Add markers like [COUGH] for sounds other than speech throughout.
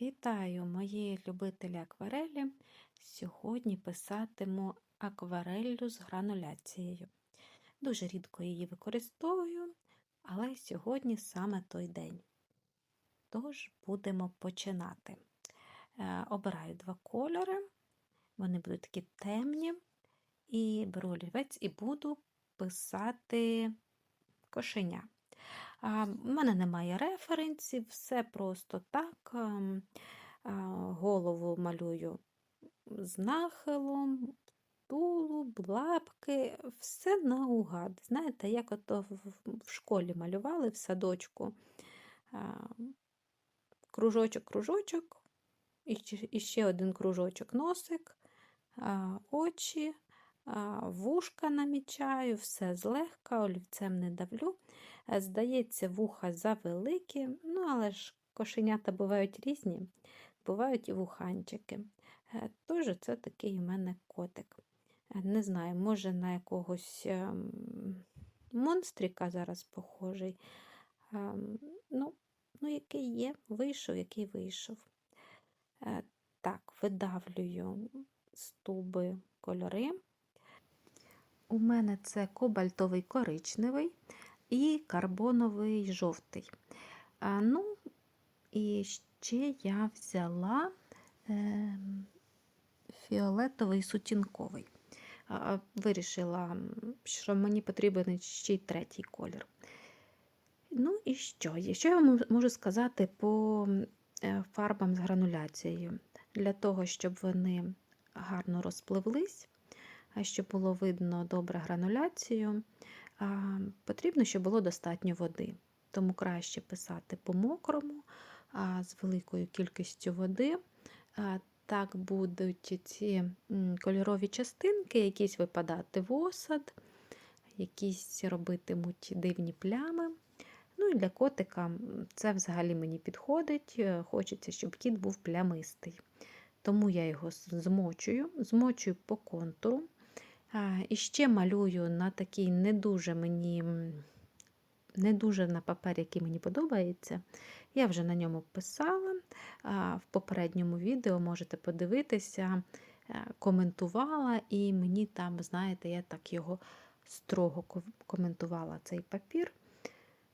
Вітаю, мої любителі акварелі. Сьогодні писатиму аквареллю з грануляцією. Дуже рідко її використовую, але сьогодні саме той день. Тож будемо починати. Е, Обираю два кольори, вони будуть такі темні, і беру олівець і буду писати кошеня. У мене немає референсів, все просто так. ем, Голову малюю з нахилом, тулуб, лапки, все наугад. Знаєте, як ото в- школі малювали в садочку. Кружочок, кружочок, і ще- один кружочок, носик, очі, вушка намічаю, все злегка, олівцем не давлю. Е, Здається, вуха завеликі, ну але ж кошенята бувають різні, бувають і вуханчики. Е, Тож це такий у мене котик. Е, Не знаю, може на якогось ем, монстріка зараз похожий. Ем, Ну, ну, який є, вийшов, який вийшов. Так, видавлюю з туби кольори. У мене це кобальтовий коричневий і карбоновий жовтий. Ну, і ще я взяла е, фіолетовий сутінковий. Вирішила, що мені потрібен ще й третій колір. Ну і що? Що я вам можу сказати по е, фарбам з грануляцією? Для того, щоб вони гарно розпливлись, щоб було видно добре грануляцію, потрібно, щоб було достатньо води. Тому краще писати по мокрому, з великою кількістю води. Так будуть ці кольорові частинки, якісь випадати в осад, якісь робитимуть дивні плями. Ну і для котика це взагалі мені підходить. е, Хочеться, щоб кіт був плямистий. Тому я його змочую, змочую по контуру. І ще малюю на такий не дуже мені, не дуже на папері, який мені подобається. Я вже на ньому писала. В попередньому відео можете подивитися, е, коментувала, і мені там, знаєте, я так його строго коментувала цей папір.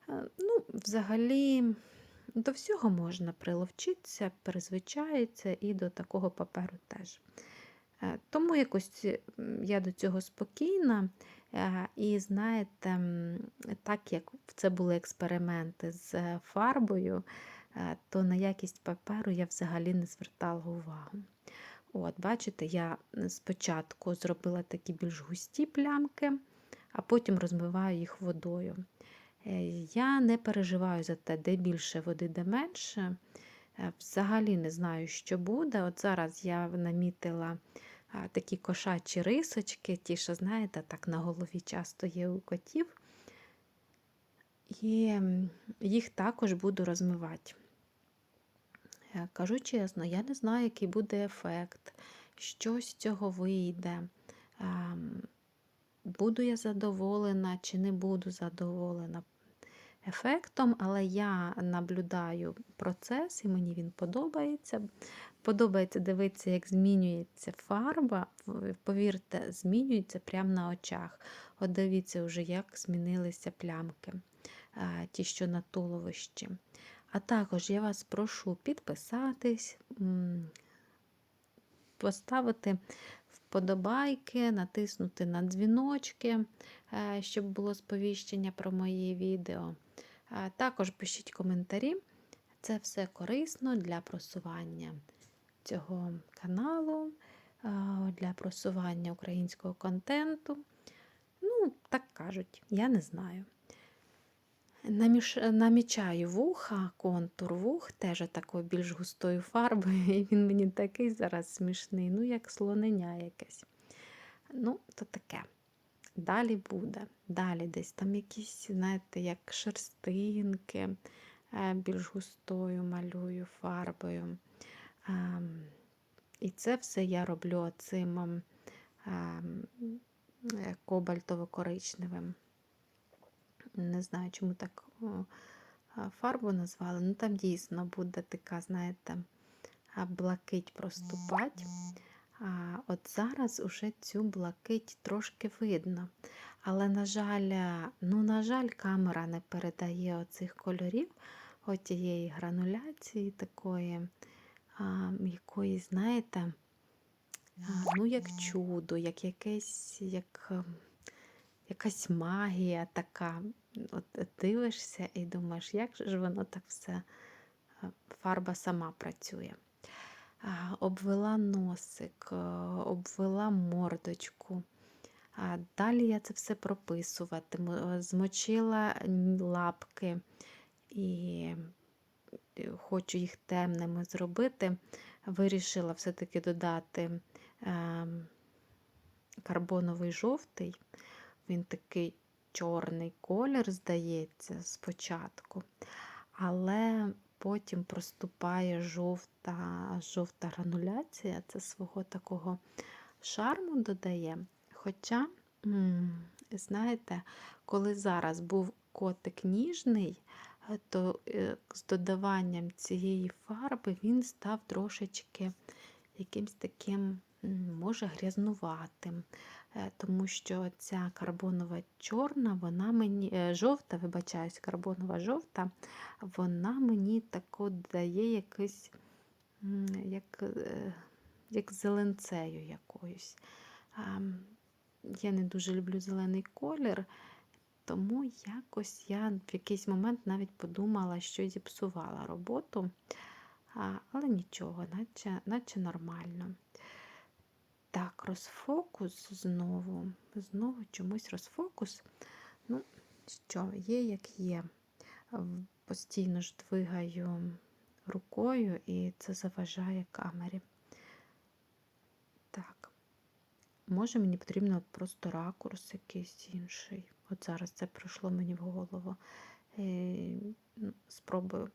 Е, Ну, взагалі, до всього можна приловчитися, перезвичається і до такого паперу теж. Е, Тому якось я до цього спокійна. Е, І знаєте, так як це були експерименти з е, фарбою, е, то на якість паперу я взагалі не звертала увагу. От, бачите, я спочатку зробила такі більш густі плямки, а потім розмиваю їх водою. Е, Я не переживаю за те, де більше води, де менше. Е, Взагалі не знаю, що буде. От зараз я намітила такі кошачі рисочки, ті, що, знаєте, так на голові часто є у котів. І їх також буду розмивати. Е, Кажу чесно, я не знаю, який буде ефект, що з цього вийде. Ем, Буду я задоволена чи не буду задоволена ефектом, але я наблюдаю процес і мені він подобається. Подобається дивитися, як змінюється фарба. Повірте, змінюється прямо на очах. От дивіться вже, як змінилися плямки, е, ті, що на туловищі. А також я вас прошу підписатись, поставити вподобайки, натиснути на дзвіночки, е, щоб було сповіщення про мої відео. Е, Також пишіть коментарі. Це все корисно для просування цього каналу, е, для просування українського контенту. Ну, так кажуть, я не знаю. Наміш... Намічаю вуха, контур вух, теж такою більш густою фарбою, [LAUGHS] і він мені такий зараз смішний, ну, як слоненя якесь. Ну, то таке. Далі буде. Далі десь там якісь, знаєте, як шерстинки, е, більш густою малюю фарбою. Ем, І це все я роблю цим ем, е, кобальтово-коричневим. Не знаю, чому так фарбу назвали. Ну там дійсно буде така, знаєте, блакить проступати. А, От зараз уже цю блакить трошки видно. Але, на жаль, ну, на жаль, камера не передає оцих кольорів, отієї грануляції такої, а, якоїсь, знаєте, а, ну, як чудо, як якесь, як ем, якась магія така. От дивишся і думаєш, як ж воно так все, фарба сама працює. Обвела носик, е, обвела мордочку. Далі я це все прописуватиму. Е, Змочила лапки і е, хочу їх темними зробити. Вирішила все-таки додати ем, карбоновий жовтий. Він такий чорний колір, здається, спочатку. Але потім проступає жовта, жовта грануляція, це свого такого шарму додає. Хоча, знаєте, коли зараз був котик ніжний, е, то е, з додаванням цієї фарби він став трошечки якимсь таким, може, грязнуватим. Е, Тому що ця карбонова чорна, вона мені е, жовта, вибачаюсь, карбонова жовта, вона мені тако дає якийсь, як, е, як зеленцею якоюсь. Я не дуже люблю зелений колір, тому якось я в якийсь момент навіть подумала, що зіпсувала роботу. Але нічого, наче, наче нормально. Так, розфокус знову. Знову чомусь розфокус. Ну, що, є, як є. Постійно ж двигаю рукою, і це заважає камері. Так. Може, мені потрібно просто ракурс якийсь інший. От зараз це прийшло мені в голову. Е, ну, Спробую.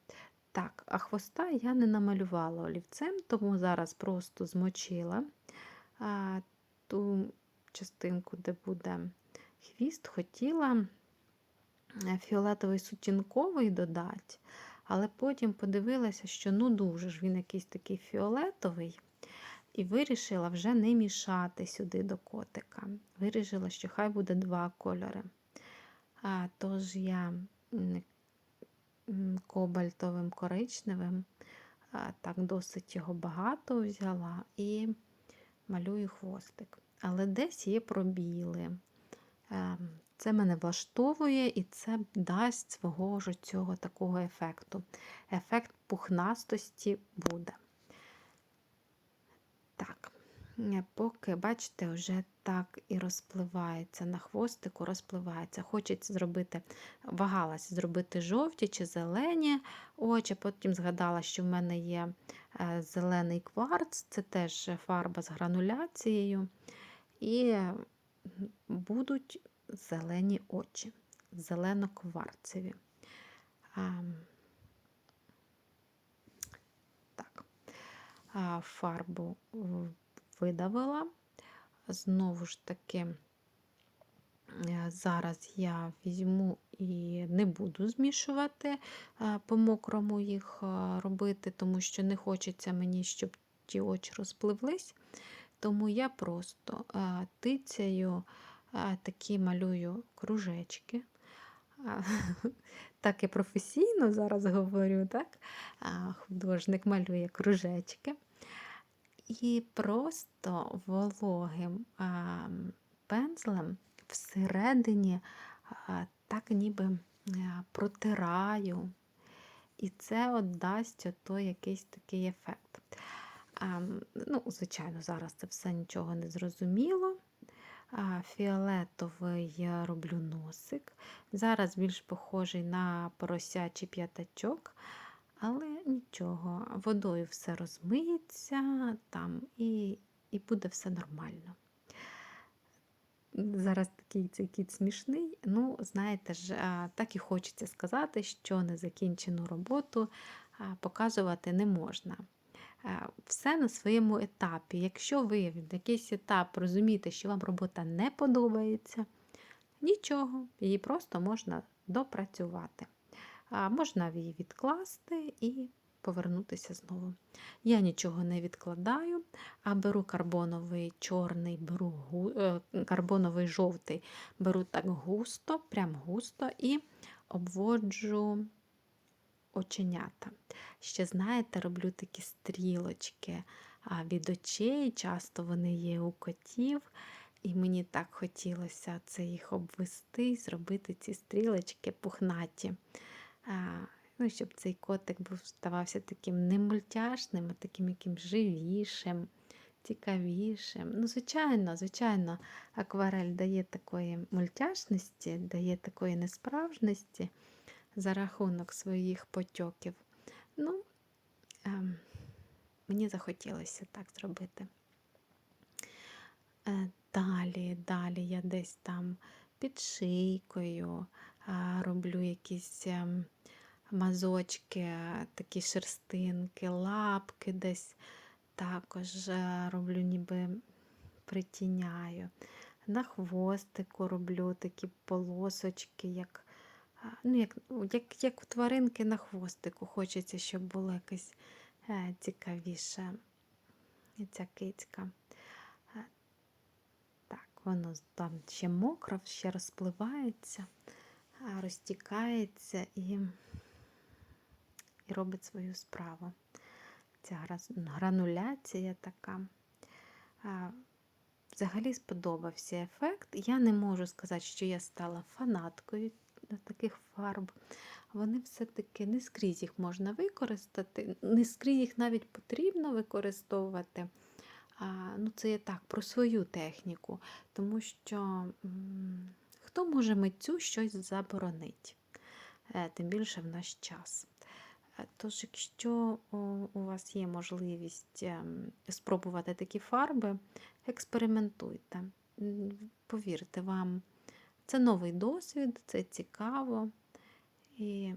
Так, а хвоста я не намалювала олівцем, тому зараз просто змочила ту частинку, де буде хвіст, хотіла е, фіолетовий сутінковий додати, але потім подивилася, що ну дуже ж він якийсь такий фіолетовий, і вирішила вже не мішати сюди до котика. Вирішила, що хай буде два кольори. А, тож я кобальтовим коричневим, а, так досить його багато взяла і малюю хвостик. Але десь є пробіли. Ем, Це мене влаштовує і це дасть свого ж цього такого ефекту. Ефект пухнастості буде. Е, поки, бачите, вже так і розпливається на хвостику, розпливається. Хочеться зробити, вагалася зробити жовті чи зелені очі. Потім згадала, що в мене є е, зелений кварц, це теж фарба з грануляцією. І будуть зелені очі, зелено-кварцеві. Так, фарбу видавила. Знову ж таки, е, зараз я візьму і не буду змішувати е, по-мокрому їх е, робити, тому що не хочеться мені, щоб ті очі розпливлись. Тому я просто тицяю, такі малюю кружечки. [LAUGHS] Так і професійно зараз говорю, так? Художник малює кружечки. І просто вологим пензлем всередині так ніби протираю. І це от дасть ото якийсь такий ефект. Ну, звичайно, зараз це все нічого не зрозуміло. Фіолетовий я роблю носик. Зараз більш похожий на поросячий п'ятачок, але нічого, водою все розмиється там і, і буде все нормально. Зараз такий цей кіт смішний. Ну, знаєте ж, так і хочеться сказати, що незакінчену роботу показувати не можна. Е, Все на своєму етапі. Якщо ви в якийсь етап розумієте, що вам робота не подобається, нічого, її просто можна допрацювати. Можна її відкласти і повернутися знову. Я нічого не відкладаю, а беру карбоновий чорний, беру е, карбоновий жовтий, беру так густо, прям густо і обводжу оченята. Ще, знаєте, роблю такі стрілочки від очей, часто вони є у котів. І мені так хотілося це їх обвести і зробити ці стрілочки пухнаті. Ну, щоб цей котик був ставався таким не мультяшним, а таким яким живішим, цікавішим. Ну, звичайно, звичайно, акварель дає такої мультяшності, дає такої несправжності за рахунок своїх потьоків. Ну, ем, мені захотілося так зробити. Е, Далі, далі я десь там під шийкою роблю якісь ем, мазочки, такі шерстинки, лапки десь також е, роблю, ніби притіняю. На хвостику роблю такі полосочки, як, а, ну, як, як, як у тваринки на хвостику. Хочеться, щоб було якесь е, цікавіше ця кицька. Е, Так, воно там ще мокро, ще розпливається, розтікається і, робить свою справу. Ця грануляція така. Взагалі сподобався ефект. Я не можу сказати, що я стала фанаткою таких фарб. Вони все-таки не скрізь їх можна використати, не скрізь їх навіть потрібно використовувати. А, ну, це я так про свою техніку, тому що м, хто може митцю щось заборонить, Е, тим більше в наш час. Е, Тож, якщо у вас є можливість ем, спробувати такі фарби, експериментуйте. Повірте, вам це новий досвід, це цікаво і,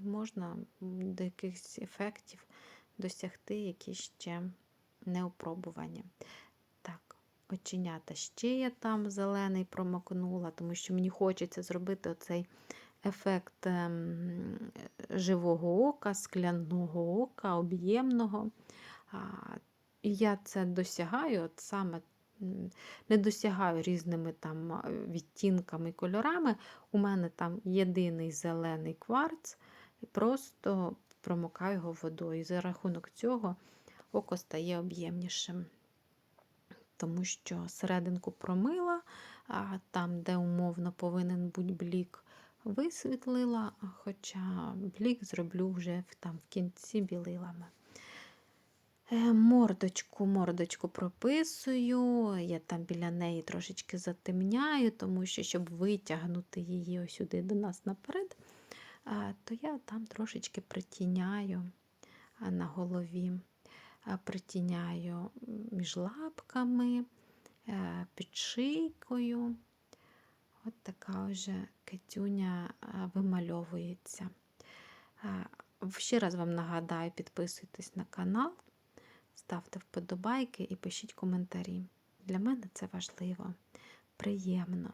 можна до якихось ефектів досягти, які ще не опробувані. Так, оченята ще я там зелений промокнула, тому що мені хочеться зробити оцей ефект ем, живого ока, скляного ока, об'ємного. І я це досягаю, от саме не досягаю різними там а, відтінками, кольорами. У мене там єдиний зелений кварц, просто промокаю його водою. І за рахунок цього око стає об'ємнішим. Тому що серединку промила, а там, де умовно повинен бути блік, висвітлила, хоча блік зроблю вже там в кінці білилами. Е, Мордочку, мордочку прописую, я там біля неї трошечки затемняю, тому що, щоб витягнути її ось сюди до нас наперед, то я там трошечки притіняю на голові, притіняю між лапками, е, під шийкою. От така вже китюня вимальовується. Ще раз вам нагадаю, підписуйтесь на канал, ставте вподобайки і пишіть коментарі. Для мене це важливо, приємно.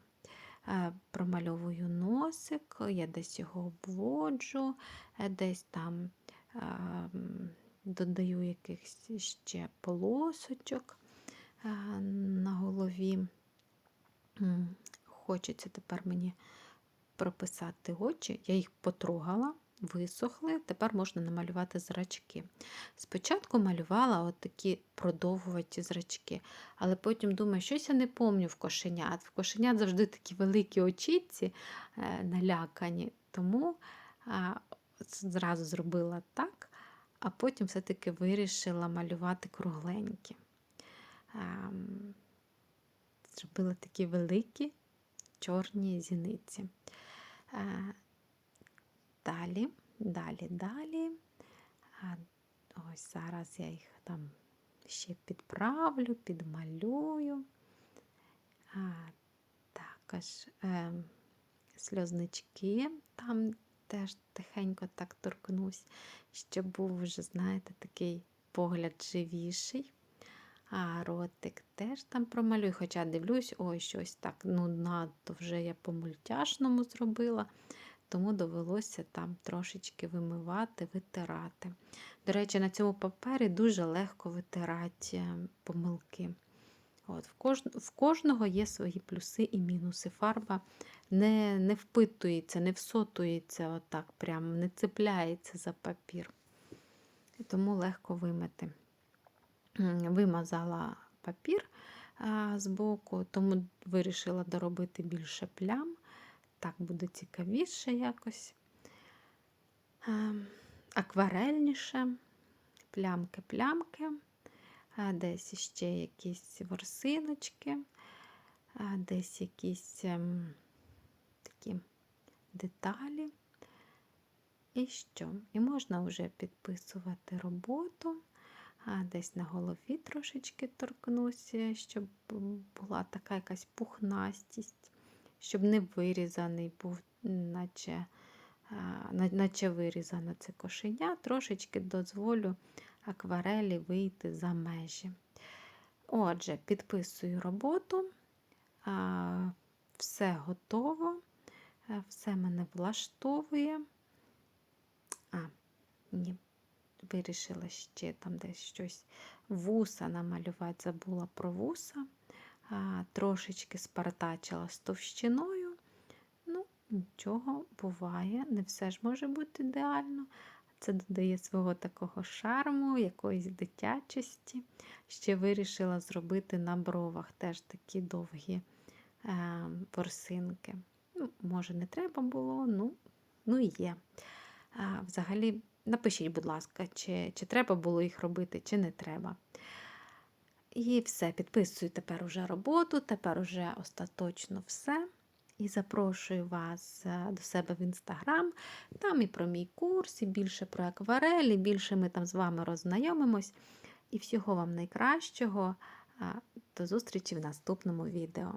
Промальовую носик, я десь його обводжу, е, десь там додаю якихось ще полосочок на голові. Хочеться тепер мені прописати очі. Я їх потрогала, висохли, тепер можна намалювати зрачки. Спочатку малювала от такі продовгуваті зрачки, але потім думаю, щось я не помню в кошенят. В кошенят завжди такі великі очіці е, налякані, тому зразу зробила так, а потім все-таки вирішила малювати кругленькі. Ем, Зробила такі великі чорні зіниці. Далі, далі, далі. Ось зараз я їх там ще підправлю, підмалюю. Також е, сльознички там теж тихенько так торкнусь, щоб був вже, знаєте, такий погляд живіший. А ротик теж там промалюю, хоча дивлюсь, ой, щось так, ну надто вже я по мультяшному зробила. тому довелося там трошечки вимивати, витирати. До речі, на цьому папері дуже легко витирати е, помилки. От, В кож... в кожного є свої плюси і мінуси. Фарба не не впитується, не всотується, отак, прям, не цепляється за папір. Тому легко вимити. Вимазала папір а, з боку, тому вирішила доробити більше плям. Так буде цікавіше якось. Акварельніше, плямки-плямки, десь ще якісь ворсиночки, десь якісь ем, такі деталі. І що? І можна вже підписувати роботу, а десь на голові трошечки торкнуся, щоб була така якась пухнастість, щоб не вирізаний був, наче наче вирізане це кошеня, трошечки дозволю акварелі вийти за межі. Отже, підписую роботу, все готово, все мене влаштовує. А, ні, вирішила ще там десь щось вуса намалювати, забула про вуса, трошечки спартачила з товщиною. Ну, нічого буває, не все ж може бути ідеально. Це додає свого такого шарму, якоїсь дитячості. Ще вирішила зробити на бровах теж такі довгі е, ворсинки. Ну, Може, не треба було, ну, ну є. А, Взагалі, напишіть, будь ласка, чи, чи треба було їх робити, чи не треба. І все, підписую тепер уже роботу, тепер уже остаточно все. І запрошую вас е, до себе в інстаграм. Там і про мій курс, і більше про акварелі, більше ми там з вами роззнайомимось. І всього вам найкращого. До зустрічі в наступному відео.